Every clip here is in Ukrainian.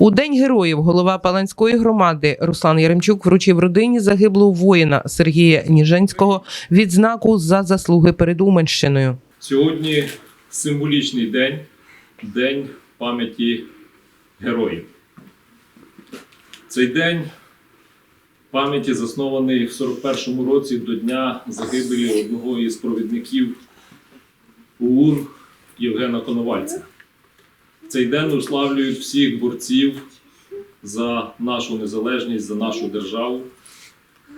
У День героїв голова Паланської громади Руслан Яремчук вручив родині загиблого воїна Сергія Ніжинського відзнаку за заслуги перед Уманщиною. Сьогодні символічний день, день пам'яті героїв. Цей день пам'яті заснований в 41-му році до дня загибелі одного із провідників ОУН Євгена Коновальця. Цей день уславлюють всіх борців за нашу незалежність, за нашу державу,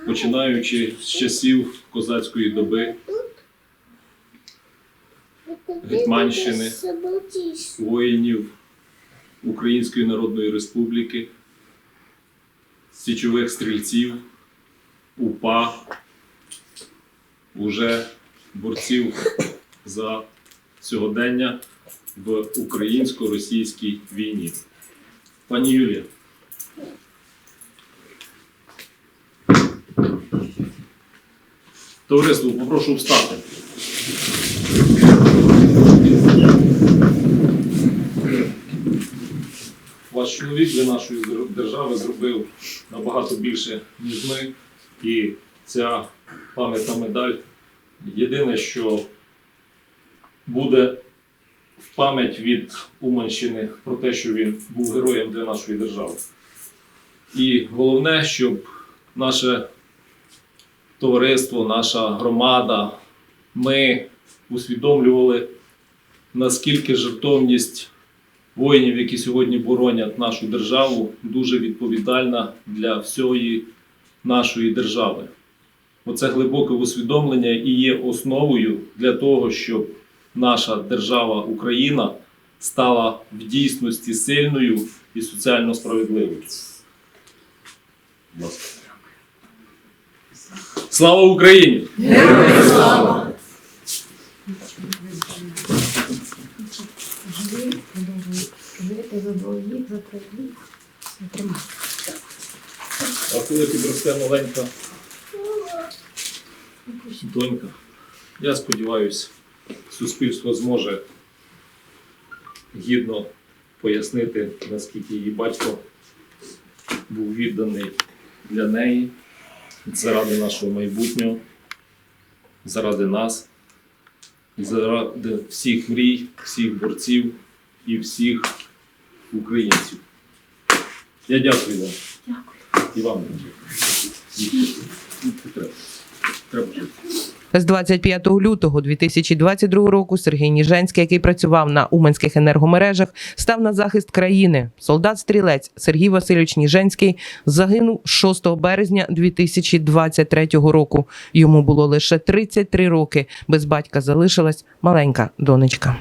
починаючи з часів козацької доби. Гетьманщини, воїнів Української Народної Республіки, січових стрільців, УПА, уже борців за сьогодення в українсько-російській війні. Пані Юлія. Товариство, попрошу встати. Ваш чоловік для нашої держави зробив набагато більше, ніж ми. І ця пам'ятна медаль єдине, що буде в пам'ять від Уманщини про те, що він був героєм для нашої держави. І головне, щоб наше товариство, наша громада, ми усвідомлювали, наскільки жертовність воїнів, які сьогодні боронять нашу державу, дуже відповідальна для всієї нашої держави. Оце глибоке усвідомлення і є основою для того, щоб наша держава Україна стала в дійсності сильною і соціально справедливою. Слава Україні! Троїх. Тримай. А коли підросте маленька донька, я сподіваюся, суспільство зможе гідно пояснити, наскільки її батько був відданий для неї заради нашого майбутнього, заради нас, заради всіх мрій, всіх борців і всіх українців. Я дякую вам. І вам. Треба. Треба. З 25 лютого 2022 року Сергій Ніженський, який працював на Уманських енергомережах, став на захист країни. Солдат-стрілець Сергій Васильович Ніженський загинув 6 березня 2023 року. Йому було лише 33 роки. Без батька залишилась маленька донечка.